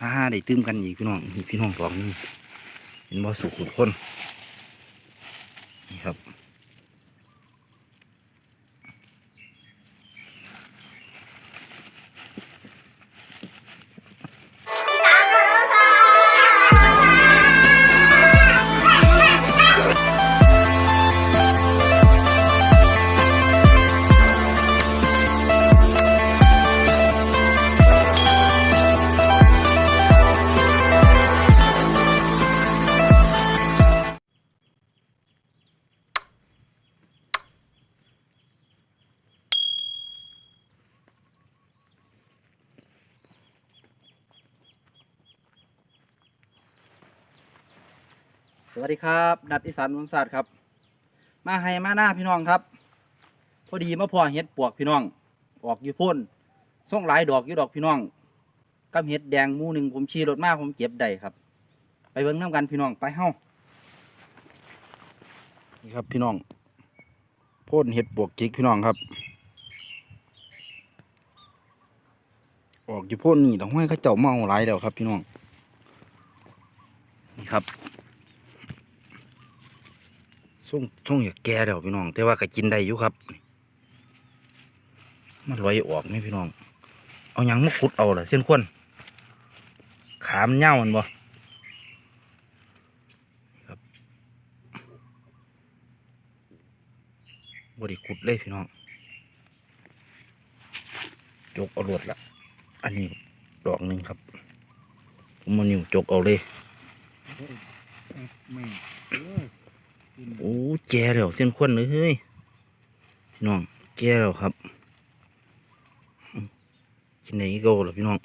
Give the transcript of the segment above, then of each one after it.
ฮ่าได้ตื้มกันอีกพี่น้องนี่พี่น้องสองนี่เป็นบ่สุขุดคนนี่ครับ วัสดีครับนัดอีสานวันศาสตร์ครับ มาให้มาหน้าพี่น้องครับ พอดีมาพอเห็ดปวกพี่น้อง ออกอยู่พ่นส่งหลายดอกอยู่ดอกพี่น้องกับเห็ดแดงมูหนึ่งผมขี่รถมาผมเก็บได้ครับ ไปเบิ่งน้ำกันพี่น้องไปเฮ้านี่ครับพี่น้องพ่นเห็ดปวกจิกพี่น้องครับ ออกอยู่พ่นนี่ดอกไม้เขาเจ้าเมาหลายแล้วครับ พี่น้องนี่ครับ ส่งส่งอยากแก่แล้วพี่น้อง แต่ว่าก็กินได้อยู่ครับ มันลอยออกไหมพี่น้อง เอายังมาขุดเอาเล่ะเส้นควนขามเน่ามันบ่ครับบริขุดเลยพี่น้องจกเอารวดละอันนี้ดอกหนึ่งครับ ผมมานิ้วจกเอาเลย โอ้แก่แล้วเส้นควนเลยเฮ้ยพี่น้องแก่แล้วครับกินไหนก็แล้วพี่น้อง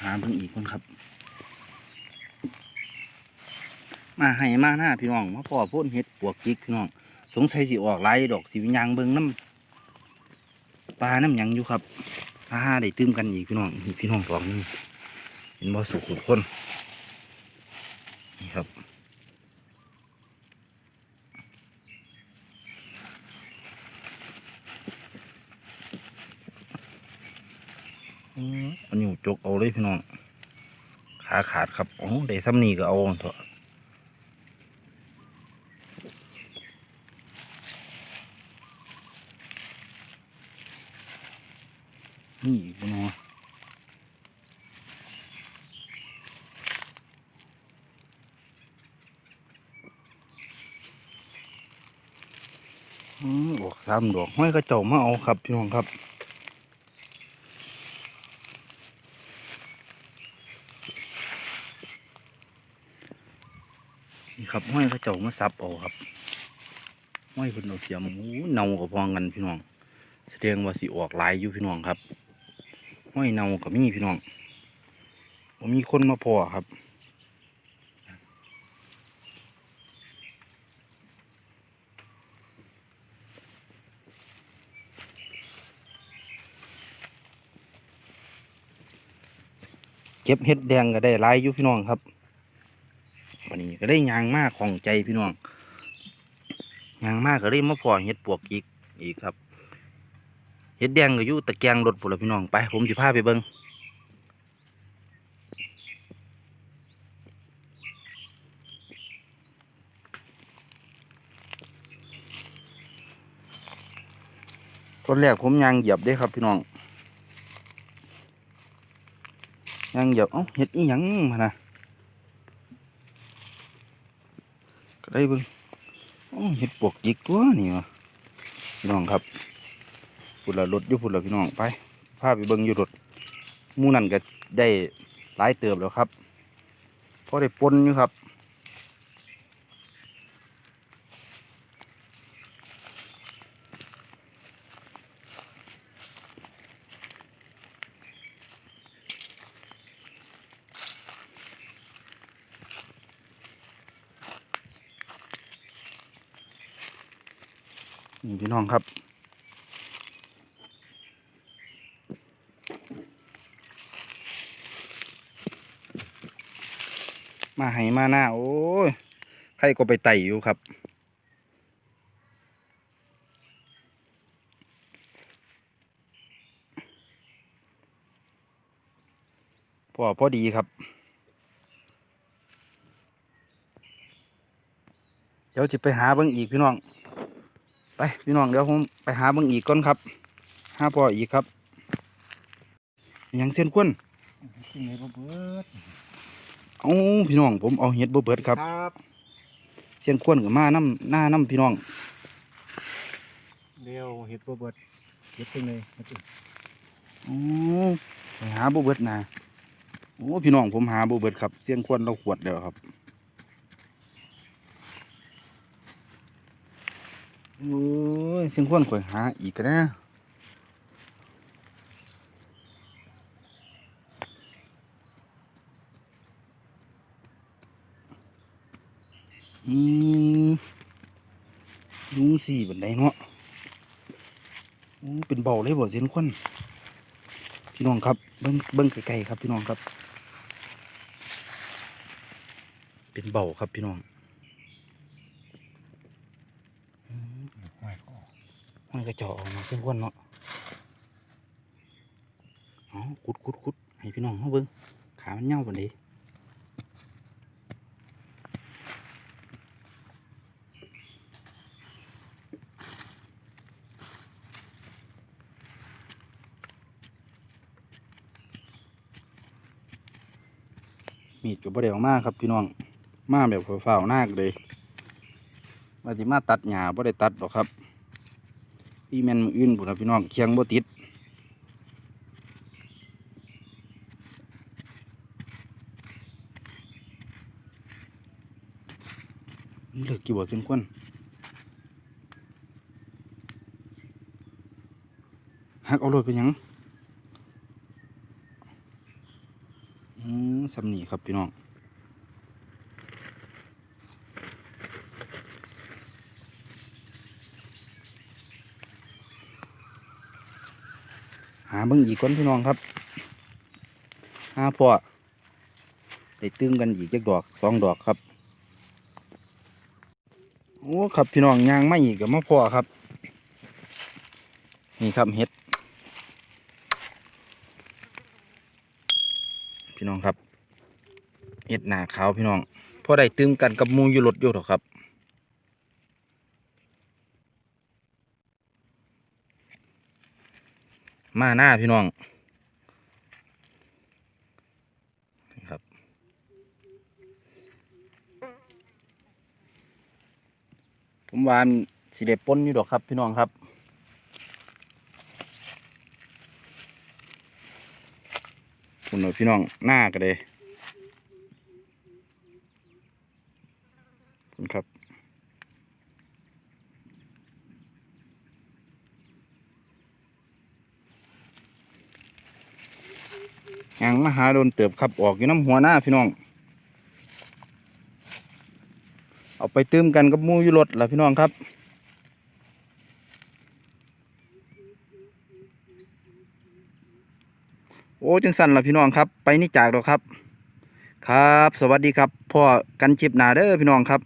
หาเพิ่งอีกคนครับ มาให้มาหน้าพี่น้องมาพ่อพ่นเห็ดปวกจิกพี่น้องสงสัยสิออกหลายดอกสิวิญญาณเบิ่งน้ำ ปลาน้ำหยังอยู่ครับฮ่าได้ตื้มกันอีกพี่น้องพี่น้องสองนี่เห็นบ่สุขุดคนนี่ครับอืมเอันนี้จกเอาเลยพี่น้องขาขาดครับโอ้ได้ซ้ำนี่ก็เอาเถอะ นี่อีกพี่น้ออืมดอกสามดอกห้อยกระเจ้ามาเอาครับพี่น้องครับนี่ครับห้อยกระเจ้ามาซับเอาครับห้อยเพิ่นเอาเสียมโอ้เนากับพองกันพี่น้องแสดงว่าสิออกลายอยู่พี่น้องครับ ห้อยเนากับมีพี่น้องผมมีคนมาพอครับเก็บเห็ดแดงก็ได้ลายอยู่พี่น้องครับวันนี้ก็ได้ยางมากของใจพี่น้องยางมากก็ได้มาพอเห็ดปวกอีกอีกครับ เห็ดแดงก็อยู่ตะแกงรถพุ่นละพี่น้องไป ผมจะพาไปเบิงตอนแรกผมยางเหยียบด้ครับพี่น้องยางเหยียบเอ้าเห็ดอีหยังมานะก็ได้เบิงเอ้าเห็ดปวกจิกตัวนี่วะพี่น้องครับ พุ่นละรถอยู่พุ่นละพี่น้องไปพาไปเบิ่งอยู่รถมู่นั่นก็ได้หลายเติบแล้วครับพอได้ปนอยู่ครับนี่พี่น้องครับ มาไหมาหน้า โอ้ยใครก็ไปไต่อยู่ครับ พอพอดีครับ เดี๋ยวจะไปหาเบิ้งอีกพี่น้อง ไปพี่น้องเดี๋ยวผมไปหาเบิ้งอีกก่อนครับห้าพออีกครับ ยังเส้นก้นเส้นไหนเบิด เอาพี่น้องผมเอาเห็ดบ่เบิดครับครับเส้นควนกับมาน้ำหน้าน้ำพี่น้องเดี๋ยวเห็ดบ่เบิดเห็ดที่ไหนมาจิโอ้ไปหาบ่เบิดนะโอ้พี่น้องผมหาบ่เบิดครับ เสียงควนเราขวดเดียวครับโอ้ยเสียงควนข่อยหาอีกก็นะอืม ยุงสี่บันไดเนาะเป็นเบาเลยบ่เสียงควนพี่น้องครับเบิ้งเบิ้งไกลๆครับพี่น้องครับ เป็นเบาครับพี่น้องอืมห้อยคอมันกระเจาะออกมาเส้นควนเนาะอ๋อกุดกุดกุดให้พี่น้องเขาเบิ้งขามันเน่าปานนี้ มีดก็บ่ได้ออกมาครับพี่น้องมาแบบฝ้าวๆหน้าเลยว่าสิมาตัดหญ้าบ่ได้ตัดหรอกครับพี่แมนมืออื่นบุนะพี่น้องเคียงบ่ติดเลือกกี่บ่ถึงควนหักเอารถไปยังอืม สำนีครับพี่น้องหาเบิ่งอีกคนพี่น้องครับหาพอได้ตึงกันอีกจักดอกสองดอกครับโอ้ครับพี่น้องยางไม่อีกกับมาพ่อครับ นี่ครับเห็ด พี่น้องครับ เห็ดหนาขาวพี่น้องพอได้ตึงกันกับมูอยู่รถอยู่หรอครับมาหน้าพี่น้องครับ ผมวานสิเดป้นอยู่ดอกครับพี่น้องครับ คุณหน่อยพี่น้องหน้ากันเลย คุณครับยางมหาโดนเติบขับออกอยู่น้ำหัวหน้าพี่น้อง เอาไปตื้มกันกับมูยู่รถล่ะพี่น้องครับโอ้จังสันล่ะพี่น้องครับ ไปนี่จากดอกครับ ครับ สวัสดีครับพ่อกันชิบหนาเด้อพี่น้องครับ